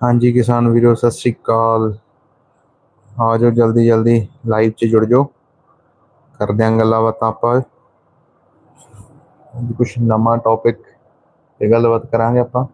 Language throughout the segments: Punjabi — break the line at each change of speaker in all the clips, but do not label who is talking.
ਹਾਂਜੀ ਕਿਸਾਨ ਵੀਰੋ, ਸਤਿ ਸ੍ਰੀ ਅਕਾਲ। ਆ ਜਾਓ ਜਲਦੀ ਜਲਦੀ ਲਾਈਵ 'ਚ ਜੁੜ ਜਾਓ। ਕਰਦੇ ਆਂ ਗੱਲਾਂ ਬਾਤਾਂ ਆਪਾਂ। ਅੱਜ ਕੁਝ ਨਵਾਂ ਟੌਪਿਕ ਤੇ ਗੱਲਬਾਤ ਕਰਾਂਗੇ ਆਪਾਂ।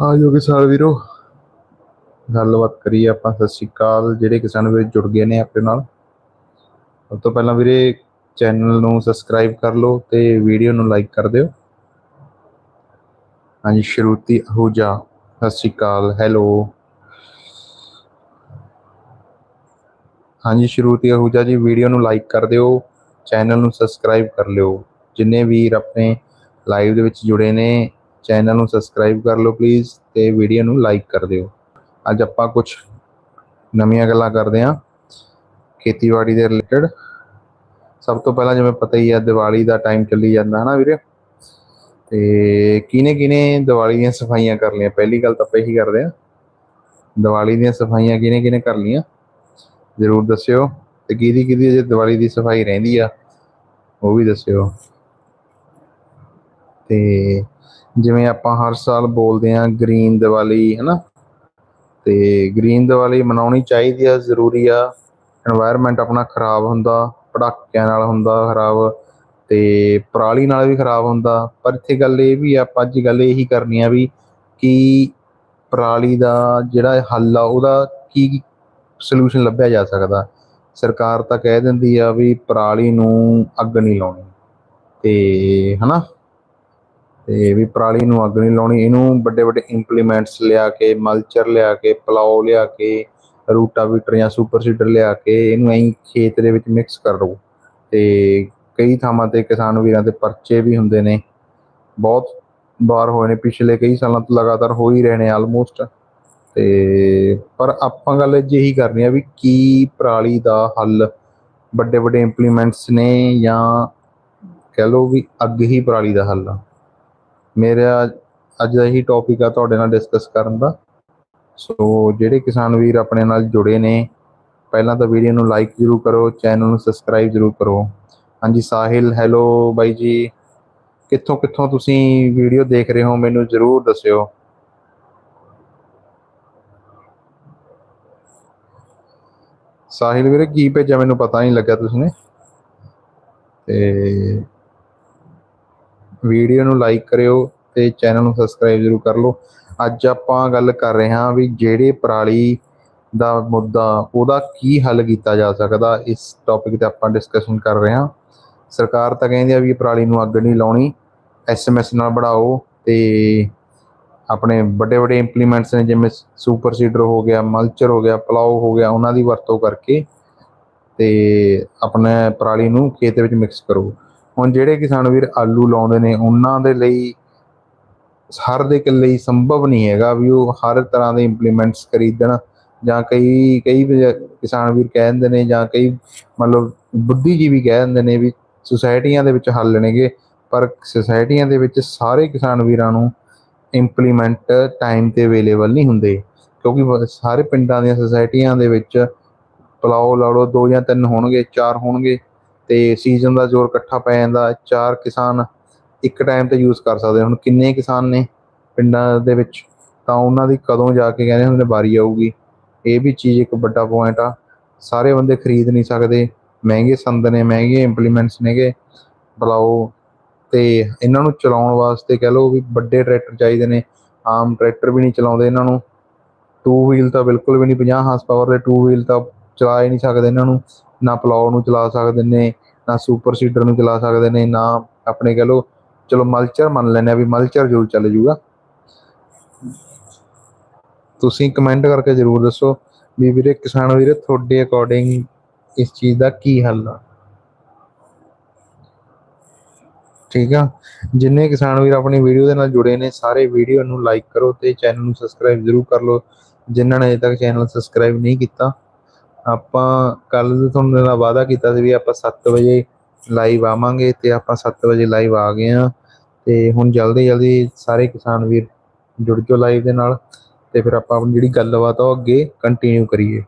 ਆ ਜੋ ਕਿਸਾਨ ਵੀਰੋ, ਗੱਲਬਾਤ ਕਰੀਏ ਆਪਾਂ, ਸਤਿ ਸ੍ਰੀ ਅਕਾਲ। ਜਿਹੜੇ ਕਿਸਾਨ ਵੀਰ ਜੁੜ ਗਏ ਨੇ ਆਪਣੇ ਨਾਲ। ਸਭ ਤੋਂ ਪਹਿਲਾਂ ਵੀਰੇ, ਚੈਨਲ ਨੂੰ ਸਬਸਕ੍ਰਾਈਬ ਕਰ ਲਓ ਤੇ ਵੀਡੀਓ ਨੂੰ ਲਾਈਕ ਕਰ ਦਿਓ। ਹਾਂਜੀ, ਸ਼ਰੂਤੀ ਅਹੂਜਾ। ਸਤਿ ਸ੍ਰੀ ਅਕਾਲ, ਹੈਲੋ। ਹਾਂਜੀ, ਸ਼ਰੂਤੀ ਅਹੂਜਾ ਜੀ, ਵੀਡੀਓ ਨੂੰ ਲਾਈਕ ਕਰ ਦਿਓ, ਚੈਨਲ ਨੂੰ ਸਬਸਕ੍ਰਾਈਬ ਕਰ ਲਿਓ। ਜਿੰਨੇ ਵੀਰ ਆਪਣੇ ਲਾਈਵ ਦੇ ਵਿੱਚ ਜੁੜੇ ਨੇ ਚੈਨਲ ਨੂੰ ਸਬਸਕ੍ਰਾਈਬ ਕਰ ਲਓ ਪਲੀਜ਼ ਤੇ ਵੀਡੀਓ ਨੂੰ ਲਾਈਕ ਕਰ ਦਿਓ। ਅੱਜ ਆਪਾਂ ਕੁਝ ਨਵੀਆਂ ਗੱਲਾਂ ਕਰਦੇ ਹਾਂ ਖੇਤੀਬਾੜੀ ਦੇ ਰਿਲੇਟਡ ਸਭ ਤੋਂ ਪਹਿਲਾਂ ਜਿਵੇਂ ਪਤਾ ਹੀ ਹੈ ਦੀਵਾਲੀ ਦਾ ਟਾਈਮ ਚੱਲੀ ਜਾਂਦਾ ਹਨਾ ਵੀਰੇ? ਤੇ ਕਿਨੇ ਕਿਨੇ ਦੀਵਾਲੀ ਦੀਆਂ ਸਫਾਈਆਂ ਕਰ ਲਈਆਂ? ਪਹਿਲੀ ਗੱਲ ਤਾਂ ਆਪਾਂ ਇਹੀ ਕਰਦੇ ਹਾਂ। ਦੀਵਾਲੀ ਦੀਆਂ ਸਫਾਈਆਂ ਕਿਨੇ ਕਿਨੇ ਕਰ ਲਈਆਂ? ਜ਼ਰੂਰ ਦੱਸਿਓ। ਤੇ ਕਿਹਦੀ ਕਿਹਦੀ ਜੇ ਦੀਵਾਲੀ ਦੀ ਸਫ਼ਾਈ ਰਹਿੰਦੀ ਆ, ਉਹ ਵੀ ਦੱਸਿਓ। ਤੇ ਜਿਵੇਂ ਆਪਾਂ ਹਰ ਸਾਲ ਬੋਲਦੇ ਆਂ ਗ੍ਰੀਨ ਦੀਵਾਲੀ, ਹੈਨਾ? ਤੇ ਗ੍ਰੀਨ ਦੀਵਾਲੀ ਮਨਾਉਣੀ ਚਾਹੀਦੀ ਆ, ਜ਼ਰੂਰੀ ਆ। এনवायरमेंट ਆਪਣਾ ਖਰਾਬ ਹੁੰਦਾ ਪੜਾਕਿਆਂ ਨਾਲ ਹੁੰਦਾ ਖਰਾਬ ਤੇ ਪਰਾਲੀ ਨਾਲ ਵੀ ਖਰਾਬ ਹੁੰਦਾ। ਪਰ ਇੱਥੇ ਗੱਲ ਇਹ ਵੀ ਆਪਾਂ ਅੱਜ ਗੱਲ ਇਹੀ ਕਰਨੀ ਆ ਵੀ ਕਿ ਪਰਾਲੀ ਦਾ ਜਿਹੜਾ ਹੱਲ ਆ, ਉਹਦਾ ਕੀ ਸੋਲੂਸ਼ਨ ਲੱਭਿਆ ਜਾ ਸਕਦਾ? ਸਰਕਾਰ ਤਾਂ ਕਹਿ ਦਿੰਦੀ ਆ ਵੀ ਪਰਾਲੀ ਨੂੰ ਅੱਗ ਨਹੀਂ ਲਾਉਣੀ। ਤੇ ਹਨਾ? ਤੇ ਵੀ ਪਰਾਲੀ ਨੂੰ ਅੱਗ ਨਹੀਂ ਲਾਉਣੀ। ਇਹਨੂੰ ਵੱਡੇ ਵੱਡੇ ਇੰਪਲੀਮੈਂਟਸ ਲਿਆ ਕੇ ਮਲਚਰ ਲਿਆ ਕੇ, ਪਲਾਓ ਲਿਆ ਕੇ, ਰੂਟਾਵੀਟਰ ਜਾਂ ਸੁਪਰ ਸੀਡਰ ਲਿਆ ਕੇ ਇਹਨੂੰ ਐਂ ਖੇਤ ਦੇ ਵਿੱਚ ਮਿਕਸ ਕਰ ਲਓ ਤੇ ਕਈ ਥਾਵਾਂ ਤੇ ਕਿਸਾਨ ਵੀਰਾਂ ਦੇ ਪਰਚੇ ਵੀ ਹੁੰਦੇ ਨੇ। ਬਹੁਤ ਵਾਰ ਹੋਏ ਨੇ, ਪਿਛਲੇ ਕਈ ਸਾਲਾਂ ਤੋਂ ਲਗਾਤਾਰ ਹੋ ਹੀ ਰਹੇ ਨੇ ਆਲਮੋਸਟ ਤੇ ਪਰ ਆਪਾਂ ਗੱਲ ਅੱਜ ਇਹੀ ਕਰਨੀ ਆ ਵੀ ਕੀ ਪਰਾਲੀ ਦਾ ਹੱਲ ਵੱਡੇ ਵੱਡੇ ਇੰਪਲੀਮੈਂਟਸ ਨੇ ਜਾਂ ਕਹਿ ਲਓ ਵੀ ਅੱਗ ਹੀ ਪਰਾਲੀ ਦਾ ਹੱਲ ਆ। ਮੇਰਾ ਅੱਜ ਦਾ ਇਹੀ ਟੌਪਿਕ ਆ ਤੁਹਾਡੇ ਨਾਲ ਡਿਸਕਸ ਕਰਨ ਦਾ। ਸੋ ਜਿਹੜੇ ਕਿਸਾਨ ਵੀਰ ਆਪਣੇ ਨਾਲ ਜੁੜੇ ਨੇ, ਪਹਿਲਾਂ ਤਾਂ ਵੀਡੀਓ ਨੂੰ ਲਾਈਕ ਜ਼ਰੂਰ ਕਰੋ ਚੈਨਲ ਨੂੰ ਸਬਸਕ੍ਰਾਈਬ ਜ਼ਰੂਰ ਕਰੋ। ਹਾਂਜੀ, ਸਾਹਿਲ ਹੈਲੋ ਬਾਈ ਜੀ। ਕਿੱਥੋਂ ਕਿੱਥੋਂ ਤੁਸੀਂ ਵੀਡੀਓ ਦੇਖ ਰਹੇ ਹੋ, ਮੈਨੂੰ ਜ਼ਰੂਰ ਦੱਸਿਓ। ਸਾਹਿਲ ਵੀਰੇ, ਕੀ ਭੇਜਿਆ? ਮੈਨੂੰ ਪਤਾ ਨਹੀਂ ਲੱਗਾ ਤੁਸੀਂ ਨੇ। ਤੇ ਵੀਡੀਓ ਨੂੰ ਲਾਈਕ ਕਰਿਓ ਤੇ ਚੈਨਲ ਨੂੰ ਸਬਸਕ੍ਰਾਈਬ ਜ਼ਰੂਰ ਕਰ ਲਓ। ਅੱਜ ਆਪਾਂ ਗੱਲ ਕਰ ਰਹੇ ਹਾਂ ਵੀ ਜਿਹੜੇ ਪਰਾਲੀ ਦਾ ਮੁੱਦਾ, ਉਹਦਾ ਕੀ ਹੱਲ ਕੀਤਾ ਜਾ ਸਕਦਾ, ਇਸ ਟੌਪਿਕ ਤੇ ਆਪਾਂ ਡਿਸਕਸ਼ਨ ਕਰ ਰਹੇ ਹਾਂ। ਸਰਕਾਰ ਤਾਂ ਕਹਿੰਦੀ ਆ ਵੀ ਪਰਾਲੀ ਨੂੰ ਅੱਗ ਨਹੀਂ ਲਾਉਣੀ ਐਸਐਮਐਸ ਨਾਲ ਬਣਾਓ ਤੇ ਆਪਣੇ ਵੱਡੇ ਵੱਡੇ ਇੰਪਲੀਮੈਂਟਸ ਨੇ, ਜਿਵੇਂ ਸੁਪਰ ਸੀਡਰ ਹੋ ਗਿਆ ਮਲਚਰ ਹੋ ਗਿਆ, ਪਲਾਓ ਹੋ ਗਿਆ, ਉਹਨਾਂ ਦੀ ਵਰਤੋਂ ਕਰਕੇ ਤੇ ਆਪਣੇ ਪਰਾਲੀ ਨੂੰ ਖੇਤ ਵਿੱਚ ਮਿਕਸ ਕਰੋ। ਹੁਣ ਜਿਹੜੇ ਕਿਸਾਨ ਵੀਰ ਆਲੂ ਲਾਉਂਦੇ ਨੇ, ਉਹਨਾਂ ਦੇ ਲਈ ਹਰ ਦੇ ਲਈ ਸੰਭਵ ਨਹੀਂ ਹੈਗਾ ਵੀ ਉਹ ਹਰ ਤਰ੍ਹਾਂ ਦੇ ਇੰਪਲੀਮੈਂਟਸ ਖਰੀਦਣ ਜਾਂ ਕਈ ਕਈ ਕਿਸਾਨ ਵੀਰ ਕਹਿ ਦਿੰਦੇ ਨੇ ਜਾਂ ਕਈ ਮਤਲਬ ਬੁੱਧੀਜੀਵੀ ਕਹਿ ਦਿੰਦੇ ਨੇ ਵੀ ਸੁਸਾਇਟੀਆਂ ਦੇ ਵਿੱਚ ਹੱਲ ਨੇਗੇ, ਪਰ ਸੁਸਾਇਟੀਆਂ ਦੇ ਵਿੱਚ ਸਾਰੇ ਕਿਸਾਨ ਵੀਰਾਂ ਨੂੰ ਇੰਪਲੀਮੈਂਟ ਟਾਈਮ ਤੇ ਅਵੇਲੇਬਲ ਨਹੀਂ ਹੁੰਦੇ, ਕਿਉਂਕਿ ਸਾਰੇ ਪਿੰਡਾਂ ਦੀਆਂ ਸੁਸਾਇਟੀਆਂ ਦੇ ਵਿੱਚ ਪਲਾਓ ਲਾੜੋ ਦੋ ਜਾਂ ਤਿੰਨ ਹੋਣਗੇ, ਚਾਰ ਹੋਣਗੇ ਤੇ ਸੀਜ਼ਨ ਦਾ ਜ਼ੋਰ ਇਕੱਠਾ ਪੈ ਜਾਂਦਾ, ਚਾਰ ਕਿਸਾਨ ਇੱਕ ਟਾਈਮ ਤੇ ਯੂਜ਼ ਕਰ ਸਕਦੇ ਹੁਣ ਕਿੰਨੇ ਕਿਸਾਨ ਨੇ ਪਿੰਡਾਂ ਦੇ ਵਿੱਚ? ਤਾਂ ਉਹਨਾਂ ਦੀ ਕਦੋਂ ਜਾ ਕੇ ਕਹਿੰਦੇ ਹੁੰਦੇ ਵਾਰੀ ਆਊਗੀ। ਇਹ ਵੀ ਚੀਜ਼ ਇੱਕ ਵੱਡਾ ਪੁਆਇੰਟ ਆ। ਸਾਰੇ ਬੰਦੇ ਖਰੀਦ ਨਹੀਂ ਸਕਦੇ। ਮਹਿੰਗੇ ਸੰਦ ਨੇ, ਮਹਿੰਗੇ ਇੰਪਲੀਮੈਂਟਸ ਨੇਗੇ। ਬਲਾਓ। ਤੇ ਇਹਨਾਂ ਨੂੰ ਚਲਾਉਣ ਵਾਸਤੇ ਕਹਿ ਲਓ ਵੀ ਵੱਡੇ ਟਰੈਕਟਰ ਚਾਹੀਦੇ ਨੇ। ਆਮ ਟਰੈਕਟਰ ਵੀ ਨਹੀਂ ਚਲਾਉਂਦੇ ਇਹਨਾਂ ਨੂੰ। ਟੂ ਵੀਲ ਤਾਂ ਬਿਲਕੁਲ ਵੀ ਨਹੀਂ 50 ਹਾਰਸ ਪਾਵਰ ਦੇ ਟੂ ਵੀਲ ਤਾਂ ਚਲਾ ਹੀ ਨਹੀਂ ਸਕਦੇ ਇਹਨਾਂ ਨੂੰ, ਨਾ ਪਲਾਓ ਨੂੰ ਚਲਾ ਸਕਦੇ ਨੇ, ਨਾ ਸੁਪਰ ਸੀਡਰ ਨੂੰ ਚਲਾ ਸਕਦੇ ਨੇ, ਨਾ ਆਪਣੇ ਕਹ ਲੋ ਚਲੋ ਮਲਚਰ ਮੰਨ ਲੈਨੇ ਆ ਵੀ ਮਲਚਰ ਜ਼ਰੂਰ ਚੱਲ ਜੂਗਾ। ਤੁਸੀਂ ਕਮੈਂਟ ਕਰਕੇ ਜ਼ਰੂਰ ਦੱਸੋ ਵੀ ਵੀਰੇ ਕਿਸਾਨ ਵੀਰੇ ਤੁਹਾਡੇ ਅਕੋਰਡਿੰਗ ਇਸ ਚੀਜ਼ ਦਾ ਕੀ ਹੱਲ ਆ। ਠੀਕ ਆ? ਜਿੰਨੇ ਕਿਸਾਨ ਵੀਰ ਆਪਣੀ ਵੀਡੀਓ ਦੇ ਨਾਲ ਜੁੜੇ ਨੇ, ਸਾਰੇ ਵੀਡੀਓ ਨੂੰ ਲਾਈਕ ਕਰੋ ਤੇ ਚੈਨਲ ਨੂੰ ਸਬਸਕ੍ਰਾਈਬ ਜ਼ਰੂਰ ਕਰ ਲਓ। ਜਿਨ੍ਹਾਂ ਨੇ ਅਜੇ ਤੱਕ ਚੈਨਲ ਸਬਸਕ੍ਰਾਈਬ ਨਹੀਂ ਕੀਤਾ ਆਪਾਂ ਕੱਲ ਤੁਹਾਨੂੰ ਦਾ ਵਾਅਦਾ ਕੀਤਾ ਸੀ ਵੀ ਆਪਾਂ 7 ਵਜੇ ਲਾਈਵ ਆਵਾਂਗੇ ਤੇ ਆਪਾਂ 7 ਵਜੇ ਲਾਈਵ ਆ ਗਏ ਆ ਤੇ ਹੁਣ ਜਲਦੀ ਜਲਦੀ ਸਾਰੇ ਕਿਸਾਨ ਵੀਰ ਜੁੜ ਜਾਓ ਲਾਈਵ ਦੇ ਨਾਲ ਤੇ ਫਿਰ ਆਪਾਂ ਆਪਣੀ ਜਿਹੜੀ ਗੱਲਬਾਤ ਆ ਉਹ ਅੱਗੇ ਕੰਟੀਨਿਊ ਕਰੀਏ।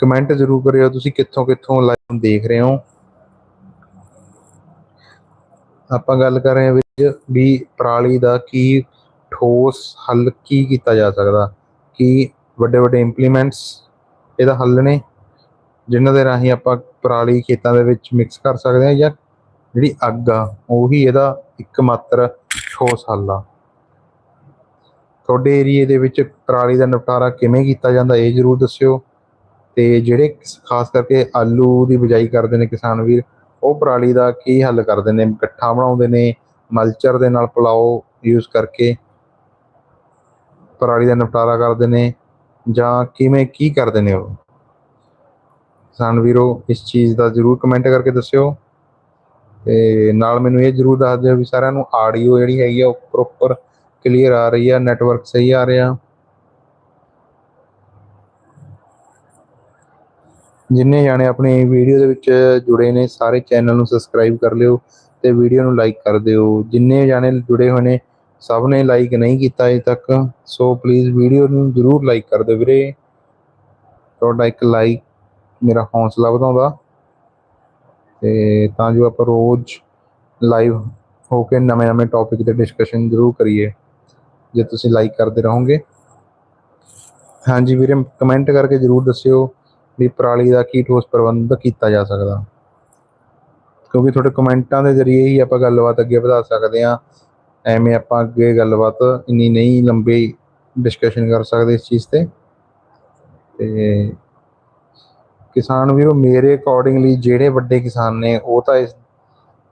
ਕਮੈਂਟ ਜ਼ਰੂਰ ਕਰਿਓ, ਤੁਸੀਂ ਕਿੱਥੋਂ ਕਿੱਥੋਂ ਲਾਈਵ ਦੇਖ ਰਹੇ ਹੋ? ਆਪਾਂ ਗੱਲ ਕਰ ਰਹੇ ਹਾਂ ਵਿੱਚ ਵੀ ਪਰਾਲੀ ਦਾ ਕੀ ਠੋਸ ਹੱਲ ਕੀ ਕੀਤਾ ਜਾ ਸਕਦਾ? ਕੀ ਵੱਡੇ ਵੱਡੇ ਇੰਪਲੀਮੈਂਟਸ ਇਹਦਾ ਹੱਲ ਨੇ, ਜਿਨ੍ਹਾਂ ਦੇ ਰਾਹੀਂ ਆਪਾਂ ਪਰਾਲੀ ਖੇਤਾਂ ਦੇ ਵਿੱਚ ਮਿਕਸ ਕਰ ਸਕਦੇ ਹਾਂ ਜਾਂ ਜਿਹੜੀ ਅੱਗ ਆ, ਉਹੀ ਇਹਦਾ ਇੱਕਮਾਤਰ ਠੋਸ ਹੱਲ ਆ। ਤੁਹਾਡੇ ਏਰੀਏ ਦੇ ਵਿੱਚ ਪਰਾਲੀ ਦਾ ਨਿਪਟਾਰਾ ਕਿਵੇਂ ਕੀਤਾ ਜਾਂਦਾ ਇਹ ਜ਼ਰੂਰ ਦੱਸਿਓ। ਤੇ ਜਿਹੜੇ ਖਾਸ ਕਰਕੇ ਆਲੂ ਦੀ ਬਿਜਾਈ ਕਰਦੇ ਨੇ ਕਿਸਾਨ ਵੀਰ, ਉਹ ਪਰਾਲੀ ਦਾ ਕੀ ਹੱਲ ਕਰਦੇ ਨੇ? ਇਕੱਠਾ ਬਣਾਉਂਦੇ ਨੇ, ਮਲਚਰ ਦੇ ਨਾਲ ਪਲਾਓ ਯੂਜ਼ ਕਰਕੇ ਪਰਾਲੀ ਦਾ ਨਿਪਟਾਰਾ ਕਰਦੇ ਨੇ ਜਾਂ ਕਿਵੇਂ ਕੀ ਕਰਦੇ ਨੇ ਉਹ? ਕਿਸਾਨ ਵੀਰੋ, ਇਸ ਚੀਜ਼ ਦਾ ਜ਼ਰੂਰ ਕਮੈਂਟ ਕਰਕੇ ਦੱਸਿਓ ਤੇ ਨਾਲ ਮੈਨੂੰ ਇਹ ਜ਼ਰੂਰ ਦੱਸ ਦਿਓ ਵੀ ਸਾਰਿਆਂ ਨੂੰ ਆਡੀਓ ਜਿਹੜੀ ਹੈਗੀ ਆ ਉਹ ਪ੍ਰੋਪਰ ਕਲੀਅਰ ਆ ਰਹੀ ਆ ਨੈਟਵਰਕ ਸਹੀ ਆ ਰਿਹਾ। ਜਿੰਨੇ ਜਾਣੇ ਆਪਣੀ ਵੀਡੀਓ ਦੇ ਵਿੱਚ ਜੁੜੇ ਨੇ, ਸਾਰੇ ਚੈਨਲ ਨੂੰ ਸਬਸਕ੍ਰਾਈਬ ਕਰ ਲਿਓ ਤੇ ਵੀਡੀਓ ਨੂੰ ਲਾਈਕ ਕਰ ਦਿਓ। ਜਿੰਨੇ ਜਾਣੇ ਜੁੜੇ ਹੋਏ ਨੇ ਸਭ ਨੇ ਲਾਈਕ ਨਹੀਂ ਕੀਤਾ ਅਜੇ ਤੱਕ ਸੋ ਪਲੀਜ਼ ਵੀਡੀਓ ਨੂੰ ਜਰੂਰ ਲਾਈਕ ਕਰ ਦਿਓ ਵੀਰੇ। ਤੁਹਾਡਾ ਇੱਕ ਲਾਈਕ ਮੇਰਾ ਹੌਸਲਾ ਵਧਾਉਂਦਾ। ਤੇ ਤਾਂ ਜੋ ਆਪਾਂ ਰੋਜ਼ ਲਾਈਵ ਹੋ ਕੇ ਨਵੇਂ-ਨਵੇਂ ਟੌਪਿਕ ਤੇ ਡਿਸਕਸ਼ਨ ਜ਼ਰੂਰ ਕਰੀਏ, ਜੇ ਤੁਸੀਂ ਲਾਈਕ ਕਰਦੇ ਰਹੋਗੇ। ਹਾਂਜੀ ਵੀਰੇ ਕਮੈਂਟ ਕਰਕੇ ਜ਼ਰੂਰ ਦੱਸਿਓ ਵੀ ਪਰਾਲੀ ਦਾ ਕੀ ਠੋਸ ਪ੍ਰਬੰਧ ਕੀਤਾ ਜਾ ਸਕਦਾ। ਕਿਉਂਕਿ ਤੁਹਾਡੇ ਕਮੈਂਟਾਂ ਦੇ ਜ਼ਰੀਏ ਹੀ ਆਪਾਂ ਗੱਲਬਾਤ ਅੱਗੇ ਵਧਾ ਸਕਦੇ ਹਾਂ। ਐਵੇਂ ਆਪਾਂ ਅੱਗੇ ਗੱਲਬਾਤ ਇੰਨੀ ਨਹੀਂ ਲੰਬੀ ਡਿਸਕਸ਼ਨ ਕਰ ਸਕਦੇ ਇਸ ਚੀਜ਼ ਤੇ। ਤੇ ਕਿਸਾਨ ਵੀਰੋ, ਮੇਰੇ ਅਕੋਰਡਿੰਗਲੀ ਜਿਹੜੇ ਵੱਡੇ ਕਿਸਾਨ ਨੇ, ਉਹ ਤਾਂ ਇਸ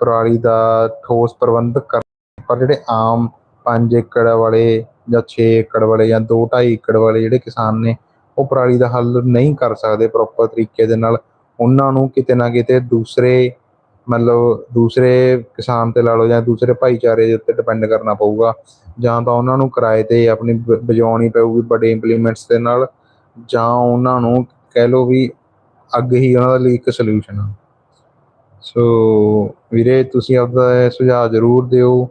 ਪਰਾਲੀ ਦਾ ਠੋਸ ਪ੍ਰਬੰਧ ਕਰ ਪਰ ਜਿਹੜੇ ਆਮ 5 ਏਕੜ ਵਾਲੇ ਜਾਂ 6 ਏਕੜ ਵਾਲੇ ਜਾਂ 2.5 ਏਕੜ ਵਾਲੇ ਜਿਹੜੇ ਕਿਸਾਨ ਨੇ, ਉਹ ਪਰਾਲੀ ਦਾ ਹੱਲ ਨਹੀਂ ਕਰ ਸਕਦੇ ਪ੍ਰੋਪਰ ਤਰੀਕੇ ਦੇ ਨਾਲ। ਉਹਨਾਂ ਨੂੰ ਕਿਤੇ ਨਾ ਕਿਤੇ ਦੂਸਰੇ ਮਤਲਬ ਦੂਸਰੇ ਕਿਸਾਨ ਤੇ ਲਾ ਲਓ ਜਾਂ ਦੂਸਰੇ ਭਾਈਚਾਰੇ ਦੇ ਉੱਤੇ ਡਿਪੈਂਡ ਕਰਨਾ ਪਊਗਾ। ਜਾਂ ਤਾਂ ਉਹਨਾਂ ਨੂੰ ਕਿਰਾਏ ਤੇ ਆਪਣੀ ਬ- ਵਜਾਉਣੀ ਪਊਗੀ ਵੱਡੇ ਇੰਪਲੀਮੈਂਟਸ ਦੇ ਨਾਲ। ਜਾਂ ਉਹਨਾਂ ਨੂੰ ਕਹਿ ਲਓ ਵੀ ਅੱਗ ਹੀ ਉਹਨਾਂ ਦਾ ਲਈ ਇੱਕ ਸੋਲੂਸ਼ਨ ਆ। ਸੋ ਵੀਰੇ ਤੁਸੀਂ ਆਪਦਾ ਸੁਝਾਅ ਜ਼ਰੂਰ ਦਿਓ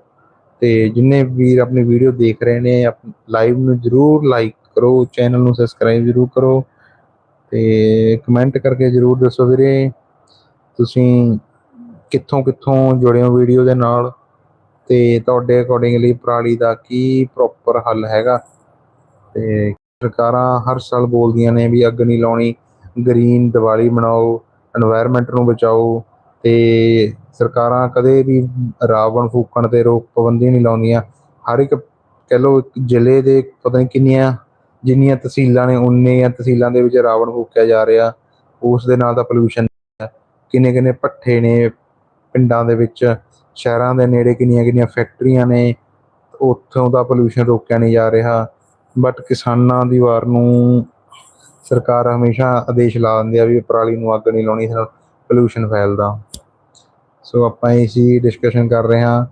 ਤੇ ਜਿੰਨੇ ਵੀਰ ਆਪਣੀ ਵੀਡੀਓ ਦੇਖ ਰਹੇ ਨੇ ਲਾਈਵ ਨੂੰ ਜ਼ਰੂਰ ਲਾਈਕ ਕਰੋ ਚੈਨਲ ਨੂੰ ਸਬਸਕ੍ਰਾਈਬ ਜ਼ਰੂਰ ਕਰੋ ਤੇ ਕਮੈਂਟ ਕਰਕੇ ਜ਼ਰੂਰ ਦੱਸੋ ਵੀਰੇ। ਤੁਸੀਂ ਕਿੱਥੋਂ ਕਿੱਥੋਂ ਜੁੜੇ ਹੋ ਵੀਡੀਓ ਦੇ ਨਾਲ ਤੇ ਤੁਹਾਡੇ ਅਕੋਰਡਿੰਗਲੀ ਪ੍ਰਾਲੀ ਦਾ ਕੀ ਪ੍ਰੋਪਰ ਹੱਲ ਹੈਗਾ? ਤੇ ਸਰਕਾਰਾਂ ਹਰ ਸਾਲ ਬੋਲਦੀਆਂ ਨੇ ਵੀ ਅੱਗ ਨਹੀਂ ਲਾਉਣੀ ਗ੍ਰੀਨ ਦੀਵਾਲੀ ਮਨਾਓ এনवायरमेंट ਨੂੰ ਬਚਾਓ ਤੇ ਸਰਕਾਰਾਂ ਕਦੇ ਵੀ ਰਾਵਣ ਫੂਕਣ ਤੇ ਰੋਕ ਪਾਬੰਦੀ ਨਹੀਂ ਲਾਉਂਦੀਆਂ। ਹਰ ਇੱਕ ਕਹਿ ਲੋ ਜ਼ਿਲ੍ਹੇ ਦੇ ਪਤਾ ਨਹੀਂ ਕਿੰਨੀਆਂ, ਜਿੰਨੀਆਂ ਤਹਿਸੀਲਾਂ ਨੇ, ਉਨੀਆਂ ਤਹਿਸੀਲਾਂ ਦੇ ਵਿੱਚ ਰਾਵਣ ਫੂਕਿਆ ਜਾ ਰਿਹਾ। ਉਸ ਦੇ ਨਾਲ ਦਾ ਪੋਲੂਸ਼ਨ ਕਿੰਨੇ ਕਿੰਨੇ ਪੱਠੇ ਨੇ ਪਿੰਡਾਂ ਦੇ ਵਿੱਚ, ਸ਼ਹਿਰਾਂ ਦੇ ਨੇੜੇ ਕਿੰਨੀਆਂ ਕਿੰਨੀਆਂ ਫੈਕਟਰੀਆਂ ਨੇ, ਉੱਥੋਂ ਦਾ ਪੋਲੂਸ਼ਨ ਰੋਕਿਆ ਨਹੀਂ ਜਾ ਰਿਹਾ। ਬਟ ਕਿਸਾਨਾਂ ਦੀ ਵਾਰ ਨੂੰ ਸਰਕਾਰ ਹਮੇਸ਼ਾ ਆਦੇਸ਼ ਲਾ ਦਿੰਦੀ ਆ ਵੀ ਪਰਾਲੀ ਨੂੰ ਅੱਗ ਨਹੀਂ ਲਾਉਣੀ ਇਸ ਨਾਲ ਪੋਲੂਸ਼ਨ ਫੈਲਦਾ। ਸੋ ਆਪਾਂ ਇਸੀ ਡਿਸਕਸ਼ਨ ਕਰ ਰਹੇ ਹਾਂ।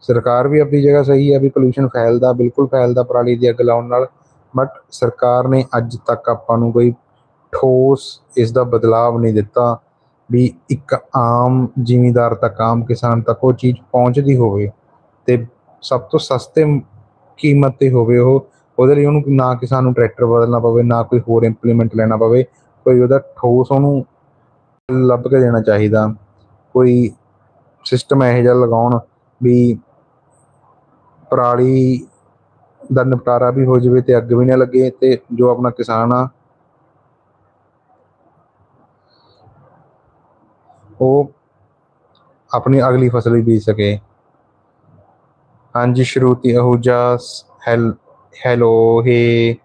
ਸਰਕਾਰ ਵੀ ਆਪਣੀ ਜਗ੍ਹਾ ਸਹੀ ਹੈ ਵੀ ਪੋਲੂਸ਼ਨ ਫੈਲਦਾ, ਬਿਲਕੁਲ ਫੈਲਦਾ ਪਰਾਲੀ ਦੀ ਅੱਗ ਲਾਉਣ ਨਾਲ। ਬਟ ਸਰਕਾਰ ਨੇ ਅੱਜ ਤੱਕ ਆਪਾਂ ਨੂੰ ਕੋਈ ਠੋਸ ਇਸ ਦਾ ਬਦਲਾਵ ਨਹੀਂ ਦਿੱਤਾ। ਵੀ ਇੱਕ ਆਮ ਜ਼ਿਮੀਂਦਾਰ ਤੱਕ, ਆਮ ਕਿਸਾਨ ਤੱਕ ਉਹ ਚੀਜ਼ ਪਹੁੰਚਦੀ ਹੋਵੇ ਤੇ ਸਭ ਤੋਂ ਸਸਤੇ ਕੀਮਤ ਤੇ ਹੋਵੇ ਉਹ, ਉਹਦੇ ਲਈ ਉਹਨੂੰ ਨਾ ਕਿਸਾਨ ਨੂੰ ਟਰੈਕਟਰ ਬਦਲਣਾ ਪਵੇ, ਨਾ ਕੋਈ ਹੋਰ ਇੰਪਲੀਮੈਂਟ ਲੈਣਾ ਪਵੇ, ਕੋਈ ਉਹਦਾ ਠੋਸ ਉਹਨੂੰ ਲੱਭ ਕੇ ਦੇਣਾ ਚਾਹੀਦਾ। ਕੋਈ ਸਿਸਟਮ ਇਹੋ ਜਿਹਾ ਲਗਾਉਣ ਵੀ ਪਰਾਲੀ ਦਾ ਨਿਪਟਾਰਾ ਵੀ ਹੋ ਜਾਵੇ ਤੇ ਅੱਗ ਵੀ ਨਾ ਲੱਗੇ ਤੇ ਜੋ ਆਪਣਾ ਕਿਸਾਨ ਆ ਉਹ ਆਪਣੀ ਅਗਲੀ ਫਸਲ ਵੀ ਬੀਜ ਸਕੇ। ਹਾਂਜੀ ਸ਼ਰੂਤੀ ਅਹੂਜਾ ਹੈਲ, ਹੈਲੋ, ਹੇ।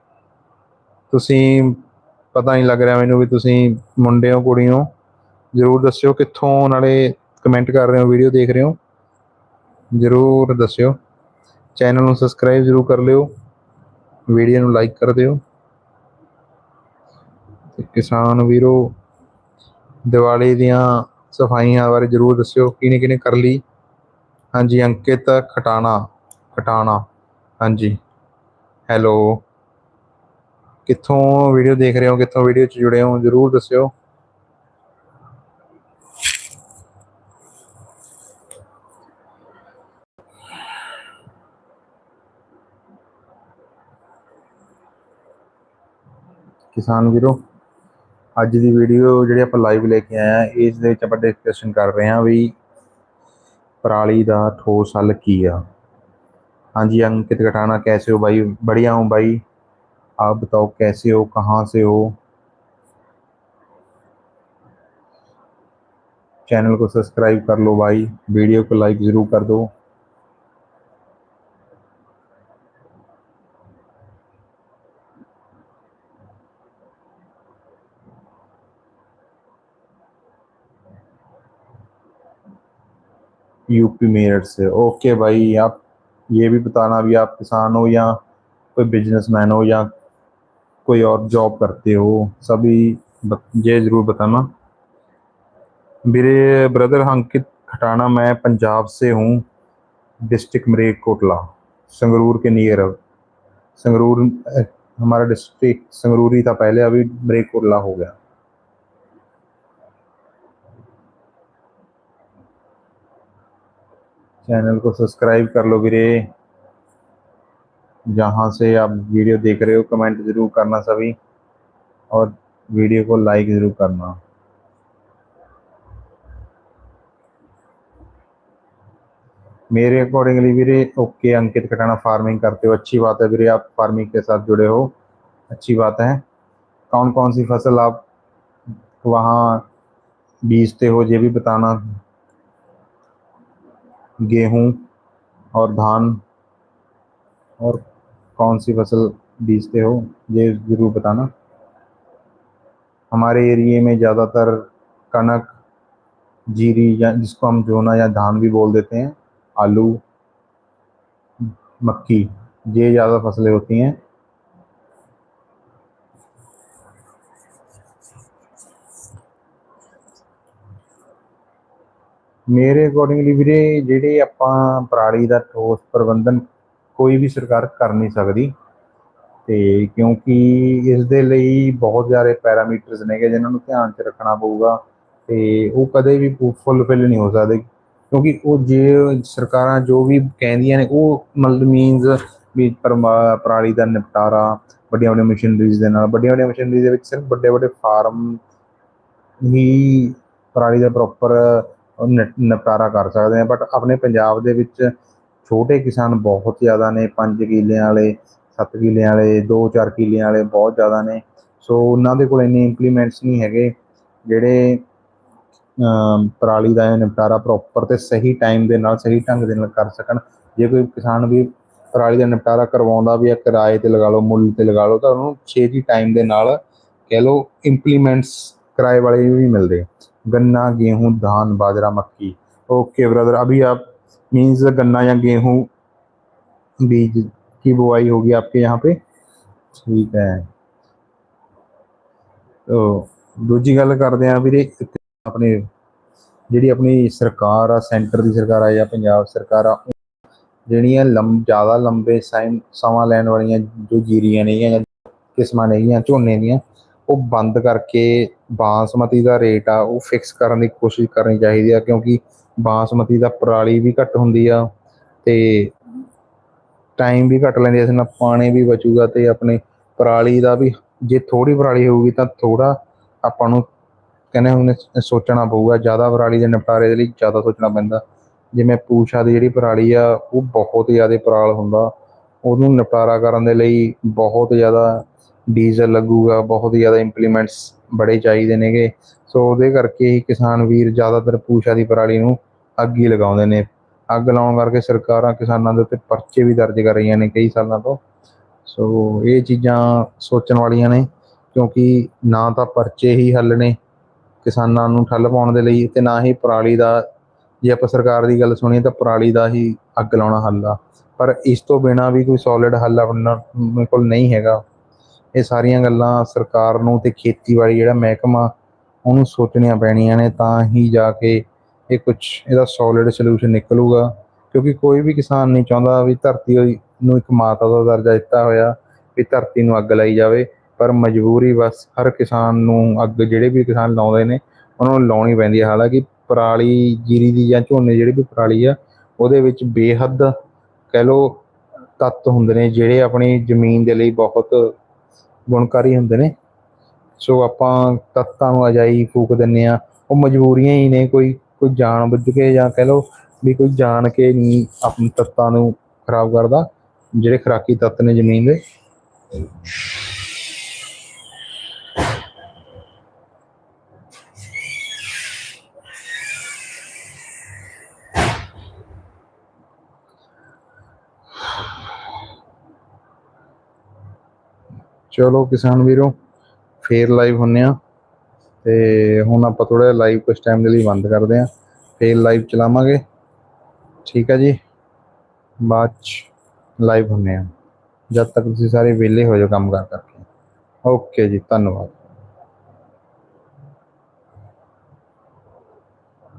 ਤੁਸੀਂ ਪਤਾ ਨਹੀਂ ਲੱਗ ਰਿਹਾ ਮੈਨੂੰ ਵੀ ਤੁਸੀਂ ਮੁੰਡੇ ਹੋ, ਕੁੜੀ ਹੋ। ਜ਼ਰੂਰ ਦੱਸਿਓ ਕਿੱਥੋਂ ਨਾਲੇ ਕਮੈਂਟ ਕਰ ਰਹੇ ਹੋ ਵੀਡੀਓ ਦੇਖ ਰਹੇ ਹੋ। ਜ਼ਰੂਰ ਦੱਸਿਓ। ਚੈਨਲ ਨੂੰ ਸਬਸਕ੍ਰਾਈਬ ਜ਼ਰੂਰ ਕਰ ਲਿਓ। ਵੀਡੀਓ ਨੂੰ ਲਾਈਕ ਕਰ ਦਿਓ। ਕਿਸਾਨ ਵੀਰੋ, ਦੀਵਾਲੀ ਦੀਆਂ ਸਫਾਈਆਂ ਬਾਰੇ ਜਰੂਰ ਦੱਸਿਓ, ਕਿਹਨੇ ਕਿਹਨੇ ਕਰ ਲਈ। ਹਾਂਜੀ, ਅੰਕਿਤ ਖਟਾਣਾ ਖਟਾਣਾ। ਹਾਂਜੀ। ਹੈਲੋ। ਕਿੱਥੋਂ ਵੀਡੀਓ ਦੇਖ ਰਹੇ ਹੋ, ਕਿੱਥੋਂ ਵੀਡੀਓ 'ਚ ਜੁੜੇ ਹੋ, ਜਰੂਰ ਦੱਸਿਓ। ਕਿਸਾਨ ਵੀਰੋ। ਅੱਜ ਦੀ ਵੀਡੀਓ ਜਿਹੜੀ ਆਪਾਂ ਲਾਈਵ ਲੈ ਕੇ ਆਏ ਆ ਇਸ ਦੇ ਵਿੱਚ ਆਪਾਂ ਡਿਸਕਸ਼ਨ ਕਰ ਰਹੇ ਹਾਂ ਵੀ पराली ਦਾ ਠੋਸ ਹੱਲ ਕੀ ਆ ਹਾਂਜੀ अंकित गठाना कैसे हो भाई बढ़िया हूँ भाई आप बताओ कैसे हो कहाँ से हो चैनल को सब्सक्राइब कर लो भाई वीडियो को लाइक ज़रूर कर दो यूपी मेरठ से। ओके भाई, आप ये भी बताना भी आप किसान हो या कोई बिजनेसमैन हो या कोई और जॉब करते हो, सभी ये ज़रूर बताना। मेरे ब्रदर अंकित खटाना, मैं पंजाब से हूँ डिस्ट्रिक्ट मरेककोटला संगरूर के नियर अब संगरूर, हमारा डिस्ट्रिक्ट संगरूर ही था पहले, अभी मरेककोटला हो गया। चैनल को सब्सक्राइब कर लो वीरे। जहाँ से आप वीडियो देख रहे हो, कमेंट ज़रूर करना सभी। और वीडियो को लाइक ज़रूर करना। मेरे अकॉर्डिंगली वीरे, ओके, अंकित कटाना फ़ार्मिंग करते हो। अच्छी बात है वीरे, आप फ़ार्मिंग के साथ जुड़े हो। अच्छी बात है। कौन कौन सी फ़सल आप वहाँ बीजते हो, ये भी बताना। गेहूँ और धान और कौन सी फ़सल बीजते हो, ये ज़रूर बताना। हमारे एरिए में ज़्यादातर कनक, जीरी या जिसको हम जोना या धान भी बोल देते हैं, आलू, मक्की, ये ज़्यादा फ़सलें होती हैं। ਮੇਰੇ ਅਕੋਰਡਿੰਗਲੀ ਵੀਰੇ, ਜਿਹੜੇ ਆਪਾਂ ਪਰਾਲੀ ਦਾ ਠੋਸ ਪ੍ਰਬੰਧਨ ਕੋਈ ਵੀ ਸਰਕਾਰ ਕਰ ਨਹੀਂ ਸਕਦੀ ਤੇ ਕਿਉਂਕਿ ਇਸ ਦੇ ਲਈ ਬਹੁਤ ਜ਼ਿਆਦਾ ਪੈਰਾਮੀਟਰਸ ਨੇਗੇ ਜਿਨ੍ਹਾਂ ਨੂੰ ਧਿਆਨ 'ਚ ਰੱਖਣਾ ਪਊਗਾ ਤੇ ਉਹ ਕਦੇ ਵੀ ਫੁੱਲਫਿਲ ਨਹੀਂ ਹੋ ਸਕਦੇ ਕਿਉਂਕਿ ਉਹ ਜੇ ਸਰਕਾਰਾਂ ਜੋ ਵੀ ਕਹਿੰਦੀਆਂ ਨੇ, ਉਹ ਮਤਲਬ ਮੀਨਸ ਵੀ ਪਰਮਾ- ਪਰਾਲੀ ਦਾ ਨਿਪਟਾਰਾ ਵੱਡੀਆਂ ਵੱਡੀਆਂ ਮਸ਼ੀਨਰੀਜ਼ ਦੇ ਨਾਲ ਵੱਡੀਆਂ ਵੱਡੀਆਂ ਮਸ਼ੀਨਰੀਜ਼ ਦੇ ਵਿੱਚ ਸਿਰਫ ਵੱਡੇ ਵੱਡੇ ਫਾਰਮ ਹੀ ਪਰਾਲੀ ਦਾ ਪ੍ਰੋਪਰ ਉਹ ਨਿਪਟਾਰਾ ਕਰ ਸਕਦੇ ਆ ਬਟ ਆਪਣੇ ਪੰਜਾਬ ਦੇ ਵਿੱਚ ਛੋਟੇ ਕਿਸਾਨ ਬਹੁਤ ਜ਼ਿਆਦਾ ਨੇ 5 ਕਿੱਲਿਆਂ ਵਾਲੇ 7 ਕਿੱਲਿਆਂ ਵਾਲੇ 2-4 ਕਿੱਲਿਆਂ ਵਾਲੇ ਬਹੁਤ ਜ਼ਿਆਦਾ ਨੇ। ਸੋ ਉਹਨਾਂ ਦੇ ਕੋਲ ਇੰਨੇ ਇੰਪਲੀਮੈਂਟਸ ਨਹੀਂ ਹੈਗੇ, ਜਿਹੜੇ ਪਰਾਲੀ ਦਾ ਨਿਪਟਾਰਾ ਪ੍ਰੋਪਰ ਤੇ ਸਹੀ ਟਾਈਮ ਦੇ ਨਾਲ, ਸਹੀ ਢੰਗ ਦੇ ਨਾਲ ਕਰ ਸਕਣ। ਜੇ ਕੋਈ ਕਿਸਾਨ ਵੀ ਪਰਾਲੀ ਦਾ ਨਿਪਟਾਰਾ ਕਰਵਾਉਂਦਾ ਵੀ ਆ, ਕਿਰਾਏ ਤੇ ਲਗਾ ਲਓ, ਮੁੱਲ ਤੇ ਲਗਾ ਲਓ, ਤਾਂ ਉਹਨੂੰ ਛੇਤੀ ਟਾਈਮ ਦੇ ਨਾਲ ਕਹਿ ਲਓ ਇੰਪਲੀਮੈਂਟਸ ਕਿਰਾਏ ਵਾਲੇ ਵੀ ਮਿਲਦੇ गन्ना गेहूं धान बाजरा मक्की ओके ब्रदर अभी आप मीन्स गन्ना या गेहूं बीज की बुआई होगी आपके यहाँ पे ਠੀਕ ਹੈ ਤੋ ਦੂਜੀ ਗੱਲ ਕਰਦੇ ਆ ਵੀਰੇ ਇੱਥੇ ਆਪਣੇ ਜਿਹੜੀ ਆਪਣੀ ਸਰਕਾਰ ਆ ਸੈਂਟਰ ਦੀ ਸਰਕਾਰ ਆ ਜਾਂ ਪੰਜਾਬ ਸਰਕਾਰ ਆ ਜਿਹੜੀਆਂ ਲੰਮ ਜ਼ਿਆਦਾ ਲੰਬੇ ਸਾਈਮ ਸਮਾਂ ਲੈਣ ਵਾਲੀਆਂ ਜੋ ਜੀਰੀਆਂ ਨੇਗੀਆਂ ਜਾਂ ਕਿਸਮਾਂ ਨੇਗੀਆਂ ਝੋਨੇ ਦੀਆਂ ਉਹ ਬੰਦ ਕਰਕੇ ਬਾਸਮਤੀ ਦਾ ਰੇਟ ਆ, ਉਹ ਫਿਕਸ ਕਰਨ ਦੀ ਕੋਸ਼ਿਸ਼ ਕਰਨੀ ਚਾਹੀਦੀ ਆ, ਕਿਉਂਕਿ ਬਾਸਮਤੀ ਦਾ ਪਰਾਲੀ ਵੀ ਘੱਟ ਹੁੰਦੀ ਆ ਤੇ ਟਾਈਮ ਵੀ ਘੱਟ ਲੈਂਦੀ ਇਸ ਨਾਲ ਪਾਣੀ ਵੀ ਬਚੂਗਾ ਤੇ ਆਪਣੇ ਪਰਾਲੀ ਦਾ ਵੀ, ਜੇ ਥੋੜੀ ਪਰਾਲੀ ਹੋਊਗੀ ਤਾਂ ਥੋੜਾ ਆਪਾਂ ਨੂੰ ਕਹਿੰਦੇ ਹੁਣ ਸੋਚਣਾ ਪਊਗਾ, ਜ਼ਿਆਦਾ ਪਰਾਲੀ ਦੇ ਨਿਪਟਾਰੇ ਦੇ ਲਈ ਜ਼ਿਆਦਾ ਸੋਚਣਾ ਪੈਂਦਾ। ਜਿਵੇਂ ਪੂਛਾ ਦੀ ਜਿਹੜੀ ਪਰਾਲੀ ਆ, ਉਹ ਬਹੁਤ ਜ਼ਿਆਦਾ ਪਰਾਲ ਹੁੰਦਾ, ਉਹਨੂੰ ਨਿਪਟਾਰਾ ਕਰਨ ਦੇ ਲਈ ਬਹੁਤ ਜ਼ਿਆਦਾ ਡੀਜ਼ਲ ਲੱਗੂਗਾ, ਬਹੁਤ ਜ਼ਿਆਦਾ ਇੰਪਲੀਮੈਂਟਸ ਬੜੇ ਚਾਹੀਦੇ ਨੇਗੇ। ਸੋ ਉਹਦੇ ਕਰਕੇ ਹੀ ਕਿਸਾਨ ਵੀਰ ਜ਼ਿਆਦਾਤਰ ਪੂਸ਼ਾ ਦੀ ਪਰਾਲੀ ਨੂੰ ਅੱਗ ਹੀ ਲਗਾਉਂਦੇ ਨੇ। ਅੱਗ ਲਾਉਣ ਕਰਕੇ ਸਰਕਾਰਾਂ ਕਿਸਾਨਾਂ ਦੇ ਉੱਤੇ ਪਰਚੇ ਵੀ ਦਰਜ ਕਰ ਰਹੀਆਂ ਨੇ ਕਈ ਸਾਲਾਂ ਤੋਂ। ਸੋ ਇਹ ਚੀਜ਼ਾਂ ਸੋਚਣ ਵਾਲੀਆਂ ਨੇ, ਕਿਉਂਕਿ ਨਾ ਤਾਂ ਪਰਚੇ ਹੀ ਹੱਲ ਨੇ ਕਿਸਾਨਾਂ ਨੂੰ ਠੱਲ ਪਾਉਣ ਦੇ ਲਈ ਤੇ ਨਾ ਹੀ ਪਰਾਲੀ ਦਾ, ਜੇ ਆਪਾਂ ਸਰਕਾਰ ਦੀ ਗੱਲ ਸੁਣੀਏ ਤਾਂ ਪਰਾਲੀ ਦਾ ਹੀ ਅੱਗ ਲਾਉਣਾ ਹੱਲ ਆ। ਪਰ ਇਸ ਤੋਂ ਬਿਨਾ ਵੀ ਕੋਈ ਸੋਲਿਡ ਹੱਲ ਆਪਣਾ ਮੇਰੇ ਕੋਲ ਨਹੀਂ ਹੈਗਾ। ਇਹ ਸਾਰੀਆਂ ਗੱਲਾਂ ਸਰਕਾਰ ਨੂੰ ਤੇ ਖੇਤੀਬਾੜੀ ਜਿਹੜਾ ਮਹਿਕਮਾ, ਉਹਨੂੰ ਸੋਚਣੀਆਂ ਪੈਣੀਆਂ ਨੇ, ਤਾਂ ਹੀ ਜਾ ਕੇ ਇਹ ਕੁਝ ਇਹਦਾ ਸੋਲਿਡ ਸੋਲੂਸ਼ਨ ਨਿਕਲੂਗਾ। ਕਿਉਂਕਿ ਕੋਈ ਵੀ ਕਿਸਾਨ ਨਹੀਂ ਚਾਹੁੰਦਾ ਵੀ ਧਰਤੀ ਨੂੰ ਇੱਕ ਮਾਤਾ ਦਾ ਦਰਜਾ ਦਿੱਤਾ ਹੋਇਆ, ਵੀ ਧਰਤੀ ਨੂੰ ਅੱਗ ਲਾਈ ਜਾਵੇ। ਪਰ ਮਜਬੂਰੀ ਬਸ ਹਰ ਕਿਸਾਨ ਨੂੰ ਅੱਗ ਜਿਹੜੇ ਵੀ ਕਿਸਾਨ ਲਾਉਂਦੇ ਨੇ, ਉਹਨਾਂ ਨੂੰ ਲਾਉਣੀ ਪੈਂਦੀ ਹੈ। ਹਾਲਾਂਕਿ ਪਰਾਲੀ, ਜੀਰੀ ਦੀ ਜਾਂ ਝੋਨੇ ਜਿਹੜੀ ਵੀ ਪਰਾਲੀ ਆ, ਉਹਦੇ ਵਿੱਚ ਬੇਹੱਦ ਕਹਿ ਲੋ ਤੱਤ ਹੁੰਦੇ ਨੇ, ਜਿਹੜੇ ਆਪਣੀ ਜ਼ਮੀਨ ਦੇ ਲਈ ਬਹੁਤ ਗੁਣਕਾਰੀ ਹੁੰਦੇ ਨੇ। ਸੋ ਆਪਾਂ ਤੱਤਾਂ ਨੂੰ ਅਜਾਈ ਫੂਕ ਦਿੰਨੇ ਆ। ਉਹ ਮਜਬੂਰੀਆਂ ਹੀ ਨੇ ਕੋਈ ਕੋਈ ਜਾਣ ਬੁੱਝ ਕੇ ਜਾਂ ਕਹਿ ਲਓ ਵੀ ਕੋਈ ਜਾਣ ਕੇ ਨਹੀਂ ਆਪਣੇ ਤੱਤਾਂ ਨੂੰ ਖਰਾਬ ਕਰਦਾ, ਜਿਹੜੇ ਖਰਾਕੀ ਤੱਤ ਨੇ ਜ਼ਮੀਨ ਦੇ। ਚਲੋ ਕਿਸਾਨ ਵੀਰੋ, ਫੇਰ ਲਾਈਵ ਹੁੰਨੇ ਆ। ਤੇ ਹੁਣ ਆਪਾਂ ਥੋੜਾ ਲਾਈਵ ਕੁਝ ਟਾਈਮ ਦੇ ਲਈ ਬੰਦ ਕਰਦੇ ਆ। ਫੇਰ ਲਾਈਵ ਚਲਾਵਾਂਗੇ। ਠੀਕ ਆ ਜੀ? ਬਾਅਦ ਚ ਲਾਈਵ ਹੁੰਨੇ ਆ। ਜਦ ਤੱਕ ਤੁਸੀਂ ਸਾਰੇ ਵਿਹਲੇ ਹੋ ਜਾਓ ਕੰਮ ਕਰ ਕਰਕੇ। ਓਕੇ ਜੀ, ਧੰਨਵਾਦ।